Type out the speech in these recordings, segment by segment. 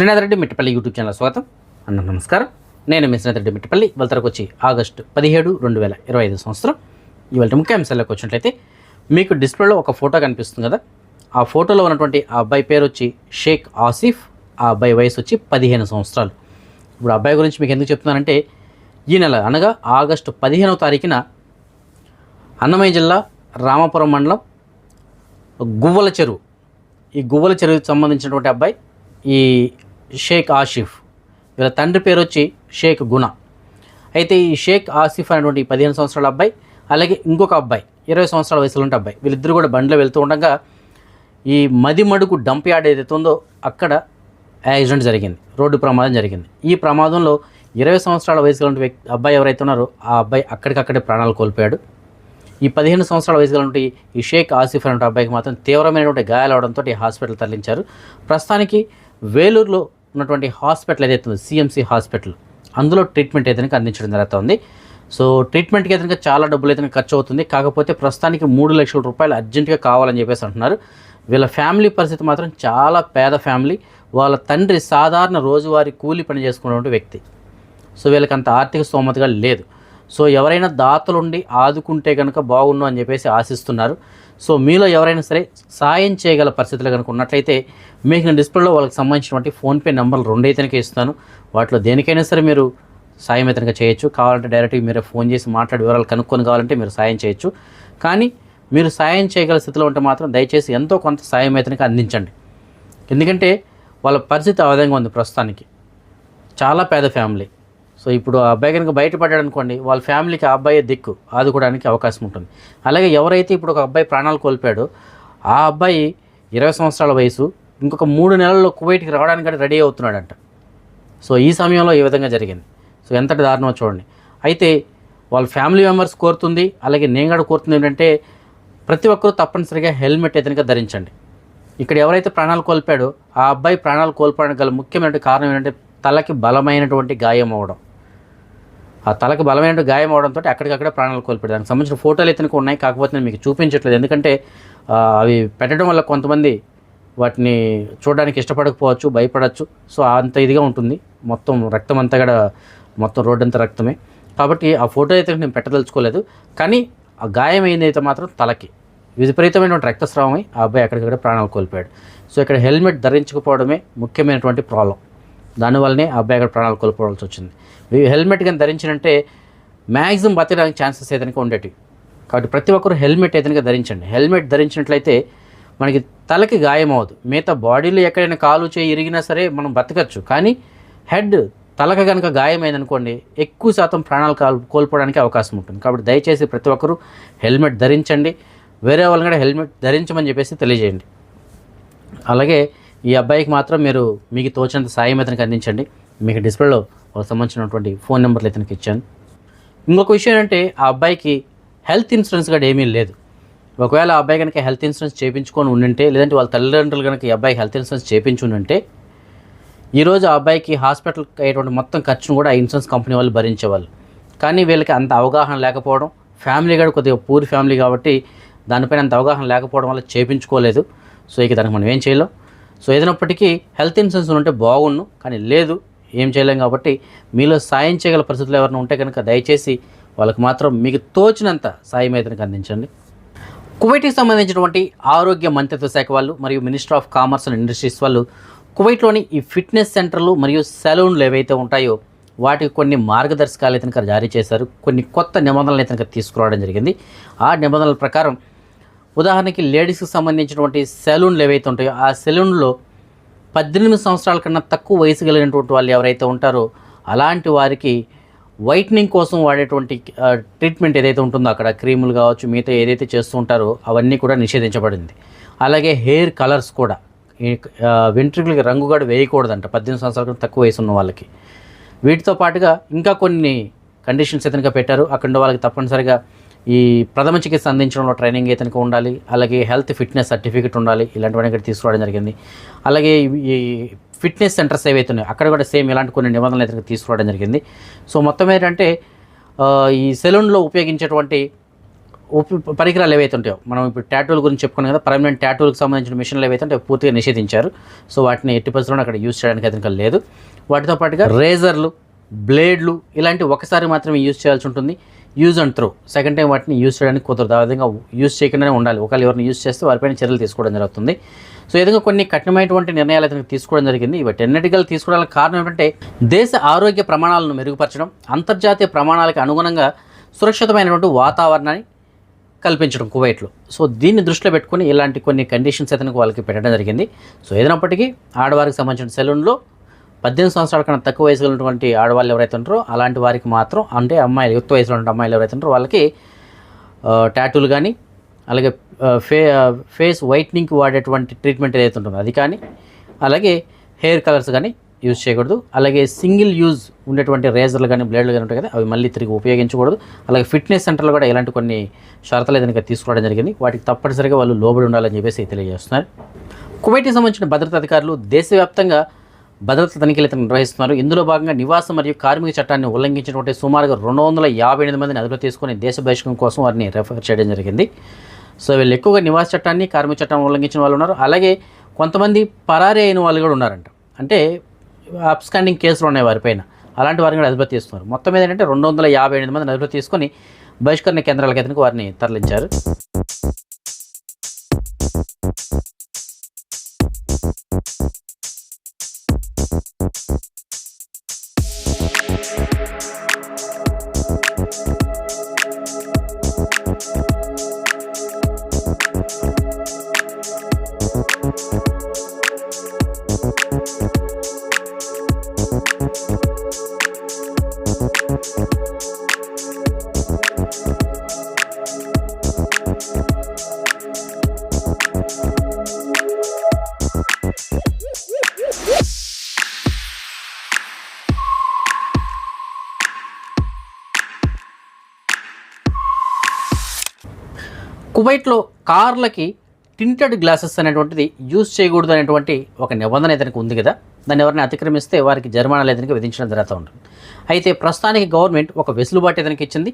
Srinath Reddy Mittapalli YouTube channel స్వాగతం. అన్న నమస్కారం. నేను మీ శ్రీనాథ్ రెడ్డి మిట్టపల్లి. వెళ్తారకు వచ్చి ఆగస్టు పదిహేడు రెండు వేల ఇరవై ఐదు సంవత్సరం. ఇవాళ ముఖ్య అంశాలకు వచ్చినట్లయితే మీకు డిస్ప్లేలో ఒక ఫోటో కనిపిస్తుంది కదా. ఆ ఫోటోలో ఉన్నటువంటి ఆ అబ్బాయి పేరు వచ్చి షేక్ ఆసిఫ్. ఆ అబ్బాయి వయసు వచ్చి పదిహేను సంవత్సరాలు. ఇప్పుడు అబ్బాయి గురించి మీకు ఎందుకు చెప్తున్నానంటే ఈ నెల అనగా ఆగస్టు పదిహేనవ తారీఖున అన్నమయ్య జిల్లా రామాపురం మండలం గువ్వల చెరువు. ఈ గువ్వల చెరువుకి సంబంధించినటువంటి అబ్బాయి ఈ షేక్ ఆసిఫ్. వీళ్ళ తండ్రి పేరు వచ్చి షేక్ గుణ. అయితే ఈ షేక్ ఆసిఫ్ అనేటువంటి పదిహేను సంవత్సరాల అబ్బాయి అలాగే ఇంకొక అబ్బాయి ఇరవై సంవత్సరాల వయసులో ఉంటే అబ్బాయి. వీళ్ళిద్దరు కూడా బండిలో వెళ్తూ ఉండగా ఈ మదిమడుగు డంప్ యార్డ్ ఏదైతే ఉందో అక్కడ యాక్సిడెంట్ జరిగింది రోడ్డు ప్రమాదం జరిగింది. ఈ ప్రమాదంలో ఇరవై సంవత్సరాల వయసులో వ్యక్తి అబ్బాయి ఎవరైతే ఉన్నారో ఆ అబ్బాయి అక్కడికక్కడే ప్రాణాలు కోల్పోయాడు. ఈ పదిహేను సంవత్సరాల వయసు గల ఈ షేక్ ఆసిఫ్ అనే అబ్బాయికి మాత్రం తీవ్రమైనటువంటి గాయాలు అవడంతో హాస్పిటల్ తరలించారు. ప్రస్తుతానికి వేలూరులో ఉన్నటువంటి హాస్పిటల్ ఏదైతే ఉందో సిఎంసి హాస్పిటల్ అందులో ట్రీట్మెంట్ ఏదైనా అందించడం జరుగుతుంది సో ట్రీట్మెంట్కి ఏదైనా చాలా డబ్బులు అయితే ఖర్చు అవుతుంది కాకపోతే ప్రస్తుతానికి మూడు లక్షల రూపాయలు అర్జెంటుగా కావాలని చెప్పేసి అంటున్నారు. వీళ్ళ ఫ్యామిలీ పరిస్థితి మాత్రం చాలా పేద ఫ్యామిలీ. వాళ్ళ తండ్రి సాధారణ రోజువారీ కూలి పని చేసుకున్నటువంటి వ్యక్తి. సో వీళ్ళకి అంత ఆర్థిక స్తోమతగా లేదు. సో ఎవరైనా దాతలుండి ఆదుకుంటే కనుక బాగుండు అని చెప్పేసి ఆశిస్తున్నారు. సో మీలో ఎవరైనా సరే సాయం చేయగల పరిస్థితులు కనుక ఉన్నట్లయితే మీకు నేను డిస్ప్లేలో వాళ్ళకి సంబంధించినటువంటి ఫోన్పే నెంబర్లు రెండైతేనే ఇస్తాను. వాటిలో దేనికైనా సరే మీరు సాయం ఇతనిగా చేయొచ్చు. కావాలంటే డైరెక్ట్గా మీరు ఫోన్ చేసి మాట్లాడి వివరాలు కనుక్కొని కావాలంటే మీరు సాయం చేయొచ్చు. కానీ మీరు సాయం చేయగల స్థితిలో ఉంటే మాత్రం దయచేసి ఎంతో కొంత సాయం అయితే అందించండి. ఎందుకంటే వాళ్ళ పరిస్థితి ఆ విధంగా ఉంది ప్రస్తుతానికి. చాలా పేద ఫ్యామిలీ. సో ఇప్పుడు ఆ అబ్బాయి కనుక బయటపడ్డాడు అనుకోండి వాళ్ళ ఫ్యామిలీకి ఆ అబ్బాయి దిక్కు. ఆదుకోవడానికి అవకాశం ఉంటుంది. అలాగే ఎవరైతే ఇప్పుడు ఒక అబ్బాయి ప్రాణాలు కోల్పోయాడో ఆ అబ్బాయి ఇరవై సంవత్సరాల వయసు ఇంకొక మూడు నెలల్లో కువైట్కి రావడానికి రెడీ అవుతున్నాడంట. సో ఈ సమయంలో ఈ విధంగా జరిగింది. సో ఎంతటి దారుణమో చూడండి. అయితే వాళ్ళ ఫ్యామిలీ మెంబర్స్ కోరుతుంది అలాగే నేను కూడా కోరుతుంది ఏంటంటే ప్రతి ఒక్కరూ తప్పనిసరిగా హెల్మెట్ ఏదైనా ధరించండి. ఇక్కడ ఎవరైతే ప్రాణాలు కోల్పాడో ఆ అబ్బాయి ప్రాణాలు కోల్పోవడానికి గల ముఖ్యమైన కారణం ఏంటంటే తలకి బలమైనటువంటి గాయం అవ్వడం. ఆ తలకు బలమైన గాయం అవడంతో అక్కడికక్కడే ప్రాణాలు కోల్పోయాడు దానికి సంబంధించిన ఫోటోలు ఇతనికి ఉన్నాయి కాకపోతే నేను మీకు చూపించట్లేదు. ఎందుకంటే అవి పెట్టడం వల్ల కొంతమంది వాటిని చూడడానికి ఇష్టపడకపోవచ్చు భయపడవచ్చు సో అంత ఇదిగా ఉంటుంది. మొత్తం రక్తం అంతా కూడా మొత్తం రోడ్డు అంతా రక్తమే. కాబట్టి ఆ ఫోటో అయితే నేను పెట్టదలుచుకోలేదు. కానీ ఆ గాయం అయింది అయితే మాత్రం తలకి. విపరీతమైనటువంటి రక్తస్రావమై ఆ అబ్బాయి అక్కడికక్కడ ప్రాణాలు కోల్పోయాడు. సో ఇక్కడ హెల్మెట్ ధరించకపోవడమే ముఖ్యమైనటువంటి ప్రాబ్లం. దానివల్లనే ఆ అబ్బాయి అక్కడ ప్రాణాలు కోల్పోవాల్సి వచ్చింది. హెల్మెట్ కానీ ధరించినంటే మ్యాక్సిమం బతకడానికి ఛాన్సెస్ ఏదైనా ఉండేటివి. కాబట్టి ప్రతి ఒక్కరు హెల్మెట్ ఏదైనా ధరించండి. హెల్మెట్ ధరించినట్లయితే మనకి తలకి గాయం అవ్వదు. మిగతా బాడీలో ఎక్కడైనా కాలు చేయి ఇరిగినా సరే మనం బతకచ్చు. కానీ హెడ్ తలకు కనుక గాయమైందనుకోండి ఎక్కువ శాతం ప్రాణాలు కాల్ కోల్పోవడానికి అవకాశం ఉంటుంది. కాబట్టి దయచేసి ప్రతి ఒక్కరూ హెల్మెట్ ధరించండి. వేరే వాళ్ళని కూడా హెల్మెట్ ధరించమని చెప్పేసి తెలియజేయండి. అలాగే ఈ అబ్బాయికి మాత్రం మీరు మీకు తోచినంత సాయం ఇతనికి అందించండి. మీకు డిస్ప్లేలో వాళ్ళకి సంబంధించినటువంటి ఫోన్ నెంబర్లు ఇతనికి ఇచ్చాను. ఇంకొక విషయం ఏంటంటే ఆ అబ్బాయికి హెల్త్ ఇన్సూరెన్స్ కూడా ఏమీ లేదు. ఒకవేళ ఆ అబ్బాయి కనుక హెల్త్ ఇన్సూరెన్స్ చేయించుకొని ఉండింటే లేదంటే వాళ్ళ తల్లిదండ్రులు కనుక ఈ అబ్బాయికి హెల్త్ ఇన్సూరెన్స్ చేయించి ఉండింటే ఈరోజు ఆ అబ్బాయికి హాస్పిటల్కి అయ్యేటువంటి మొత్తం ఖర్చును కూడా ఆ ఇన్సూరెన్స్ కంపెనీ వాళ్ళు భరించేవాళ్ళు. కానీ వీళ్ళకి అంత అవగాహన లేకపోవడం ఫ్యామిలీ కూడా కొద్దిగా పూర్ ఫ్యామిలీ కాబట్టి దానిపైన అంత అవగాహన లేకపోవడం వల్ల చేయించుకోలేదు సో ఇక దానికి మనం ఏం చేయలేం. సో ఏదైనప్పటికీ హెల్త్ ఇన్సూరెన్స్ ఉంటే బాగుండు కానీ లేదు ఏం చేయలేం కాబట్టి మీలో సాయం చేయగల పరిస్థితులు ఎవరైనా ఉంటే కనుక దయచేసి వాళ్ళకి మాత్రం మీకు తోచినంత సాయం అయితే అందించండి. కువైట్కి సంబంధించినటువంటి ఆరోగ్య మంత్రిత్వ శాఖ వాళ్ళు మరియు minister of commerce and industries వాళ్ళు కువైట్లోని ఈ ఫిట్నెస్ సెంటర్లు మరియు సెలూన్లు ఏవైతే ఉంటాయో వాటికి కొన్ని మార్గదర్శకాలు అయితే జారీ చేశారు. కొన్ని కొత్త నిబంధనలు అయితే తీసుకురావడం జరిగింది. ఆ నిబంధనల ప్రకారం ఉదాహరణకి లేడీస్కి సంబంధించినటువంటి సెలూన్లు ఏవైతే ఉంటాయో ఆ సెలూన్లో పద్దెనిమిది సంవత్సరాల కన్నా తక్కువ వయసు కలిగినటువంటి వాళ్ళు ఎవరైతే ఉంటారో అలాంటి వారికి వైట్నింగ్ కోసం వాడేటువంటి ట్రీట్మెంట్ ఏదైతే ఉంటుందో అక్కడ క్రీములు కావచ్చు మిగతా ఏదైతే చేస్తూ ఉంటారో అవన్నీ కూడా నిషేధించబడింది. అలాగే హెయిర్ కలర్స్ కూడా. ఈ వెంట్రుకలకి రంగు కూడా వేయకూడదంట పద్దెనిమిది సంవత్సరాల కన్నా తక్కువ వయసు ఉన్న వాళ్ళకి. వీటితో పాటుగా ఇంకా కొన్ని కండిషన్స్ ఇతనిగా పెట్టారు అక్కడ వాళ్ళకి తప్పనిసరిగా ఈ ప్రథమ చికిత్స అందించడంలో ట్రైనింగ్ ఇతనికి ఉండాలి. అలాగే హెల్త్ ఫిట్నెస్ సర్టిఫికేట్ ఉండాలి. ఇలాంటివన్నీ ఇక్కడ తీసుకురావడం జరిగింది. అలాగే ఈ- ఫిట్నెస్ సెంటర్స్ ఏవైతే ఉన్నాయో అక్కడ కూడా సేమ్ ఇలాంటి కొన్ని నిబంధనలు అయితే తీసుకురావడం జరిగింది. సో మొత్తం ఏంటంటే ఈ సెలూన్లో ఉపయోగించేటువంటి ఉప పరికరాలు ఏవైతే ఉంటాయో మనం ఇప్పుడు ట్యాటూల గురించి చెప్పుకున్నాం కదా పర్మనెంట్ ట్యాటూలకు సంబంధించిన మిషన్లు ఏవైతే ఉంటాయో పూర్తిగా నిషేధించారు. సో వాటిని ఎట్టి పరిస్థితుల్లో అక్కడ యూజ్ చేయడానికి అతనికి లేదు. వాటితో పాటుగా రేజర్లు బ్లేడ్లు ఇలాంటి ఒకసారి మాత్రమే యూజ్ చేయాల్సి ఉంటుంది. Use and throw second time వాటిని యూజ్ చేయడానికి కుదరదు. ఆ విధంగా యూజ్ చేయకుండానే ఉండాలి. ఒకవేళ ఎవరిని యూజ్ చేస్తే వారిపైన చర్యలు తీసుకోవడం జరుగుతుంది. సో ఈ విధంగా కొన్ని కఠినమైనటువంటి నిర్ణయాలు అతనికి తీసుకోవడం జరిగింది. ఇవి ఎన్నటికల్ తీసుకోవడానికి కారణం ఏంటంటే దేశ ఆరోగ్య ప్రమాణాలను మెరుగుపరచడం అంతర్జాతీయ ప్రమాణాలకు అనుగుణంగా సురక్షితమైనటువంటి వాతావరణాన్ని కల్పించడం కువైట్లో. సో దీన్ని దృష్టిలో పెట్టుకుని ఇలాంటి కొన్ని కండిషన్స్ అతనికి వాళ్ళకి పెట్టడం జరిగింది. సో ఏదైనప్పటికీ ఆడవారికి సంబంధించిన సెలూన్లో పద్దెనిమిది సంవత్సరాల కన్నా తక్కువ వయసులో ఉన్నటువంటి ఆడవాళ్ళు ఎవరైతే ఉంటారో అలాంటి వారికి మాత్రం అంటే అమ్మాయిలు యుక్త వయసులో ఉన్న అమ్మాయిలు ఎవరైతే ఉంటారో వాళ్ళకి టాటూలు కానీ అలాగే ఫే ఫేస్ వైట్నింగ్కి వాడేటువంటి ట్రీట్మెంట్ ఏదైతే ఉంటుందో అది కానీ అలాగే హెయిర్ కలర్స్ కానీ యూజ్ చేయకూడదు. అలాగే సింగిల్ యూజ్ ఉండేటువంటి రేజర్లు కానీ బ్లేడ్లు కానీ ఉంటాయి కదా అవి మళ్ళీ తిరిగి ఉపయోగించకూడదు. అలాగే ఫిట్నెస్ సెంటర్లో కూడా ఇలాంటి కొన్ని షరతులు ఏదైనా తీసుకోవడం జరిగింది. వాటికి తప్పనిసరిగా వాళ్ళు లోబడి ఉండాలని చెప్పేసి తెలియజేస్తున్నారు. కువైట్కి సంబంధించిన భద్రతా అధికారులు దేశవ్యాప్తంగా భద్రతా తనిఖీలు నిర్వహిస్తున్నారు. ఇందులో భాగంగా నివాసం మరియు కార్మిక చట్టాన్ని ఉల్లంఘించినటువంటి సుమారుగా రెండు వందల యాభై ఎనిమిది మందిని అదుపులో తీసుకుని దేశ బహిష్కరణ కోసం వారిని రెఫర్ చేయడం జరిగింది. సో వీళ్ళు ఎక్కువగా నివాస చట్టాన్ని కార్మిక చట్టాన్ని ఉల్లంఘించిన వాళ్ళు ఉన్నారు. అలాగే కొంతమంది పరారీ అయిన వాళ్ళు కూడా ఉన్నారంట. అంటే అప్స్టాండింగ్ కేసులు ఉన్నాయి వారిపైన అలాంటి వారిని కూడా అదుపులో తీసుకున్నారు మొత్తం మీద ఏంటంటే రెండు వందల యాభై ఎనిమిది మందిని అదుపులో తీసుకొని బహిష్కరణ కేంద్రాలకి అతనికి వారిని తరలించారు. కువైట్లో కార్లకి టింటెడ్ గ్లాసెస్ అనేటువంటిది యూజ్ చేయకూడదు అనేటువంటి ఒక నిబంధన ఇతనికి ఉంది కదా. దాన్ని ఎవరిని అతిక్రమిస్తే వారికి జరిమానాలు ఇతనికి విధించడం జరుగుతూ ఉంటుంది. అయితే ప్రస్తుతానికి గవర్నమెంట్ ఒక వెసులుబాటు ఇతనికి ఇచ్చింది.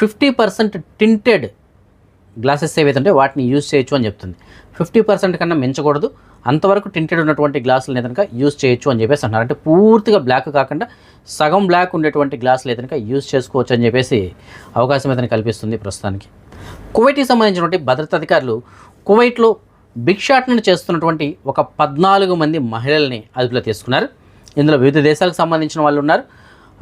ఫిఫ్టీ పర్సెంట్ టింటెడ్ గ్లాసెస్ ఏవైతే వాటిని యూజ్ చేయొచ్చు అని చెప్తుంది. ఫిఫ్టీ పర్సెంట్ కన్నా మించకూడదు. అంతవరకు టింటెడ్ ఉన్నటువంటి గ్లాసులను కనుక యూజ్ చేయొచ్చు అని చెప్పేసి అంటున్నారు. అంటే పూర్తిగా బ్లాక్ కాకుండా సగం బ్లాక్ ఉండేటువంటి గ్లాసులు కనుక యూజ్ చేసుకోవచ్చు అని చెప్పేసి అవకాశం అయితే కల్పిస్తుంది ప్రస్తుతానికి. కువైట్కి సంబంధించినటువంటి భద్రతా అధికారులు కువైట్లో భిక్షాటన చేస్తున్నటువంటి ఒక పద్నాలుగు మంది మహిళల్ని అదుపులో తీసుకున్నారు. ఇందులో వివిధ దేశాలకు సంబంధించిన వాళ్ళు ఉన్నారు.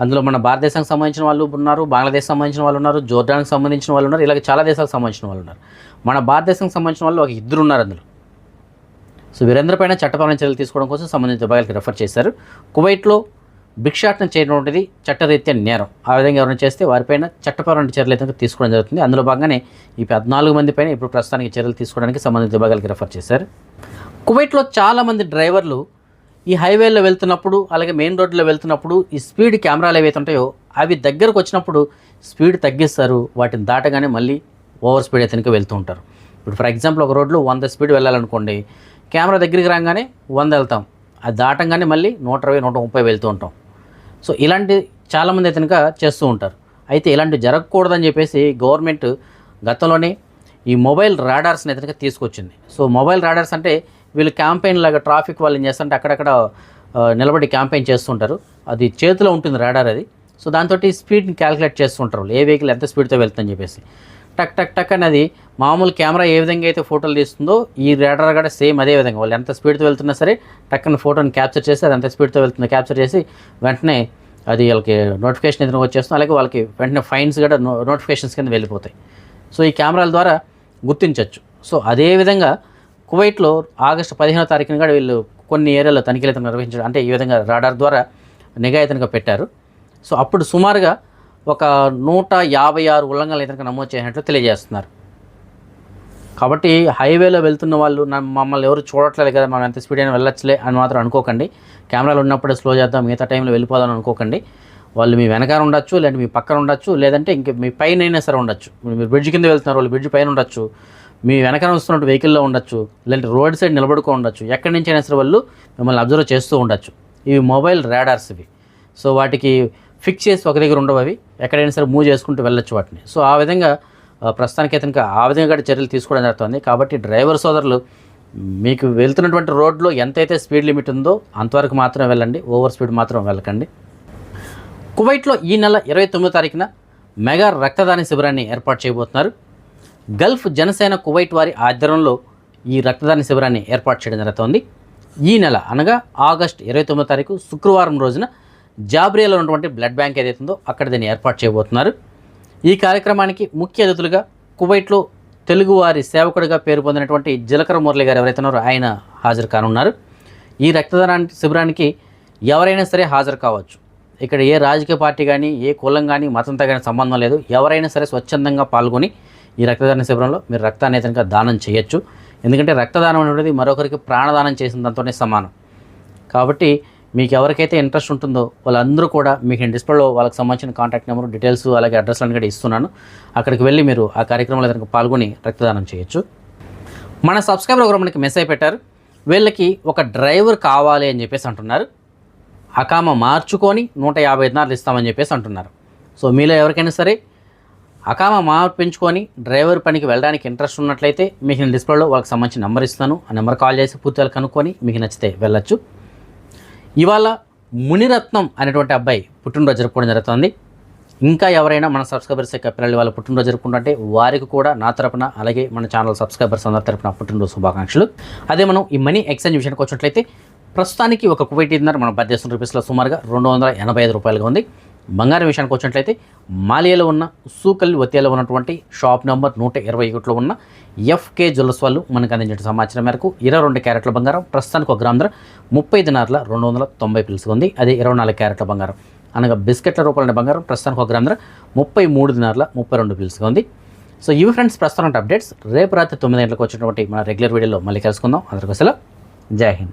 అందులో మన భారతదేశానికి సంబంధించిన వాళ్ళు ఉన్నారు బంగ్లాదేశ్ సంబంధించిన వాళ్ళు ఉన్నారు జోర్డాన్కి సంబంధించిన వాళ్ళు ఉన్నారు ఇలాగ చాలా దేశాలకు సంబంధించిన వాళ్ళు ఉన్నారు. మన భారతదేశానికి సంబంధించిన వాళ్ళు ఒక ఇద్దరు ఉన్నారు అందులో. సో వీరందరిపైన చట్టపరమైన చర్యలు తీసుకోవడం కోసం సంబంధిత విభాగాలకు రెఫర్ చేశారు. కువైట్లో భిక్షాటన చేయడం చట్టరీత్యా నేరం. ఆ విధంగా ఎవరైనా చేస్తే వారిపైన చట్టపరమైన చర్యలు అయితే తీసుకోవడం జరుగుతుంది. అందులో భాగంగానే ఈ పద్నాలుగు మంది పైన ఇప్పుడు ప్రస్తుతానికి చర్యలు తీసుకోవడానికి సంబంధిత విభాగాలకు రెఫర్ చేశారు. కువైట్లో చాలామంది డ్రైవర్లు ఈ హైవేలో వెళ్తున్నప్పుడు అలాగే మెయిన్ రోడ్లో వెళ్తున్నప్పుడు ఈ స్పీడ్ కెమెరాలు ఏవైతే ఉంటాయో అవి దగ్గరకు వచ్చినప్పుడు స్పీడ్ తగ్గిస్తారు. వాటిని దాటగానే మళ్ళీ ఓవర్ స్పీడ్ అయితే వెళ్తూ ఉంటారు. ఇప్పుడు ఫర్ ఎగ్జాంపుల్ ఒక రోడ్లో వంద స్పీడ్ వెళ్ళాలనుకోండి కెమెరా దగ్గరికి రాగానే వంద వెళ్తాం. అది దాటంగానే మళ్ళీ నూట ఇరవై నూట ముప్పై వెళ్తూ ఉంటాం. సో ఇలాంటి చాలామంది అయితే కనుక చేస్తూ ఉంటారు. అయితే ఇలాంటివి జరగకూడదని చెప్పేసి గవర్నమెంట్ గతంలోనే ఈ మొబైల్ రాడార్స్ని అయితే కనుక తీసుకొచ్చింది. సో మొబైల్ రాడార్స్ అంటే వీళ్ళు క్యాంపెయిన్ లాగా ట్రాఫిక్ వాళ్ళు ఏం చేస్తారంటే అక్కడక్కడ నిలబడి క్యాంపెయిన్ చేస్తుంటారు అది చేతిలో ఉంటుంది రాడార్ అది. సో దాంతో స్పీడ్ని క్యాలిక్యులేట్ చేస్తుంటారు ఏ వెహికల్ ఎంత స్పీడ్తో వెళ్తుందని చెప్పేసి. టక్ టక్ టక్ అనేది మామూలు కెమెరా ఏ విధంగా అయితే ఫోటోలు తీస్తుందో ఈ రేడర్ కూడా సేమ్ అదే విధంగా. వాళ్ళు ఎంత స్పీడ్తో వెళ్తున్నా సరే టక్కన ఫోటోని క్యాప్చర్ చేసి అది ఎంత స్పీడ్తో వెళ్తుందో క్యాప్చర్ చేసి వెంటనే అది వాళ్ళకి నోటిఫికేషన్ ఎదురు వచ్చేస్తుంది అలాగే వాళ్ళకి వెంటనే ఫైన్స్ కూడా నోటిఫికేషన్స్ కింద వెళ్ళిపోతాయి. సో ఈ కెమెరాల ద్వారా గుర్తించవచ్చు సో అదేవిధంగా కువైట్లో ఆగస్టు పదిహేనో తారీఖున కూడా వీళ్ళు కొన్ని ఏరియాలో తనిఖీలు అయితే నిర్వహించడం అంటే ఈ విధంగా రాడార్ ద్వారా నిఘా ఇతనిగా పెట్టారు. సో అప్పుడు సుమారుగా ఒక నూట యాభై ఆరు ఉల్లంఘనలు ఇతనికి నమోదు చేసినట్లు తెలియజేస్తున్నారు. కాబట్టి హైవేలో వెళ్తున్న వాళ్ళు మమ్మల్ని ఎవరు చూడట్లేదు కదా మనం ఎంత స్పీడ్ అయినా వెళ్ళొచ్చులే అని మాత్రం అనుకోకండి. కెమెరాలు ఉన్నప్పుడే స్లో చేద్దాం మిగతా టైంలో వెళ్ళిపోదాం అనుకోకండి. వాళ్ళు మీ వెనకాల ఉండొచ్చు లేదంటే మీ పక్కన ఉండొచ్చు లేదంటే ఇంక మీ పైన అయినా సరే ఉండొచ్చు. మీరు బ్రిడ్జ్ కింద వెళ్తున్నారు వాళ్ళు బ్రిడ్జ్ పైన ఉండొచ్చు. మీ వెనకాల వస్తున్నట్టు వెహికల్లో ఉండొచ్చు లేదంటే రోడ్ సైడ్ నిలబడుకో ఉండొచ్చు. ఎక్కడి నుంచి అయినా సరే వాళ్ళు మిమ్మల్ని అబ్జర్వ్ చేస్తూ ఉండొచ్చు. ఇవి మొబైల్ రాడార్స్ ఇవి. సో వాటికి ఫిక్స్ చేసి ఒక దగ్గర ఉండవు అవి. ఎక్కడైనా సరే మూవ్ చేసుకుంటూ వెళ్ళొచ్చు వాటిని. సో ఆ విధంగా ప్రస్తుతానికి అయితే ఆ విధంగా కూడా చర్యలు తీసుకోవడం జరుగుతుంది. కాబట్టి డ్రైవర్ సోదరులు మీకు వెళ్తున్నటువంటి రోడ్లో ఎంతైతే స్పీడ్ లిమిట్ ఉందో అంతవరకు మాత్రం వెళ్ళండి. ఓవర్ స్పీడ్ మాత్రం వెళ్ళకండి. కువైట్లో ఈ నెల ఇరవై తొమ్మిదో తారీఖున మెగా రక్తదాన శిబిరాన్ని ఏర్పాటు చేయబోతున్నారు. గల్ఫ్ జనసేన కువైట్ వారి ఆధ్వర్యంలో ఈ రక్తదాన శిబిరాన్ని ఏర్పాటు చేయడం జరుగుతోంది. ఈ నెల అనగా ఆగస్ట్ ఇరవై తొమ్మిదో తారీఖు శుక్రవారం రోజున జాబ్రియాలో ఉన్నటువంటి బ్లడ్ బ్యాంక్ ఏదైతే ఉందో అక్కడ దీన్ని ఏర్పాటు చేయబోతున్నారు. ఈ కార్యక్రమానికి ముఖ్య అతిథులుగా కువైట్లో తెలుగువారి సేవకుడిగా పేరు పొందినటువంటి జీలకర్ర మురళి గారు ఎవరైతే ఉన్నారో ఆయన హాజరు కానున్నారు. ఈ రక్తదానానికి శిబిరానికి ఎవరైనా సరే హాజరు కావచ్చు. ఇక్కడ ఏ రాజకీయ పార్టీ కానీ ఏ కులం కానీ మతంతో కానీ సంబంధం లేదు. ఎవరైనా సరే స్వచ్ఛందంగా పాల్గొని ఈ రక్తదాన శిబిరంలో మీరు రక్తాన్ని ఏదైనా దానం చేయొచ్చు. ఎందుకంటే రక్తదానం అనేది మరొకరికి ప్రాణదానం చేసిన దాంతోనే సమానం. కాబట్టి మీకు ఎవరికైతే ఇంట్రెస్ట్ ఉంటుందో వాళ్ళందరూ కూడా మీకు నేను డిస్ప్లేలో వాళ్ళకి సంబంధించిన కాంటాక్ట్ నెంబర్ డీటెయిల్స్ అలాగే అడ్రస్ అన్ని కూడా ఇస్తున్నాను. అక్కడికి వెళ్ళి మీరు ఆ కార్యక్రమంలో కనుక పాల్గొని రక్తదానం చేయొచ్చు. మన సబ్స్క్రైబర్ ఒకరు మనకి మెసేజ్ పెట్టారు వీళ్ళకి ఒక డ్రైవర్ కావాలి అని చెప్పేసి అంటున్నారు. అకామ మార్చుకొని నూట యాభై దినాలు ఇస్తామని చెప్పేసి అంటున్నారు. సో మీలో ఎవరికైనా సరే అకామ మార్పించుకొని డ్రైవర్ పనికి వెళ్ళడానికి ఇంట్రెస్ట్ ఉన్నట్లయితే మీకు నేను డిస్ప్లేలో వాళ్ళకి సంబంధించిన నెంబర్ ఇస్తాను. ఆ నెంబర్ కాల్ చేసి పూర్తిగా కనుక్కొని మీకు నచ్చితే వెళ్ళొచ్చు. ఇవాళ మునిరత్నం అనేటువంటి అబ్బాయి పుట్టినరోజు జరుపుకోవడం జరుగుతుంది. ఇంకా ఎవరైనా మన సబ్స్క్రైబర్స్ యొక్క పిల్లలు వాళ్ళ పుట్టినరోజు జరుపుకుంటుంటే వారికి కూడా నా తరపున అలాగే మన ఛానల్ సబ్స్క్రైబర్స్ అందరి తరపున పుట్టినరోజు శుభాకాంక్షలు. అదే మనం ఈ మనీ ఎక్స్చేంజ్ విషయానికి వచ్చినట్లయితే ప్రస్తుతానికి ఒక కువైట్ ఇన్నర్ మన భారతదేశం రూపీస్లో సుమారుగా రెండు వందల ఎనభై ఐదు రూపాయలుగా ఉంది. బంగారం విషయానికి వచ్చినట్లయితే మాలియాలో ఉన్న సూకల్ వతియాలో ఉన్నటువంటి షాప్ నెంబర్ నూట ఇరవై ఒకటిలో ఉన్న ఎఫ్కే జ్యువెల్స్ వాళ్ళు మనకు అందించిన సమాచారం మేరకు ఇరవై రెండు క్యారెట్ల బంగారం ప్రస్తుతానికి ఒక గ్రామ ధర ముప్పై దినార్ల రెండు వందల తొంభై పిలుసుగా ఉంది. అదే ఇరవై నాలుగు క్యారెట్ల బంగారం. అనగా బిస్కెట్ల రూపాయల బంగారం ప్రస్తుతానికి ఒక గ్రామ ధర ముప్పై మూడు దినార్ల ముప్పై రెండు పిలుసుగా ఉంది. సో ఇవి ఫ్రెండ్స్ ప్రస్తుతం అప్డేట్స్. రేపు రాత్రి తొమ్మిది గంటలకు వచ్చినటువంటి మన రెగ్యులర్ వీడియోలో మళ్ళీ కలుసుకుందాం. అందరికీ Jai Hind.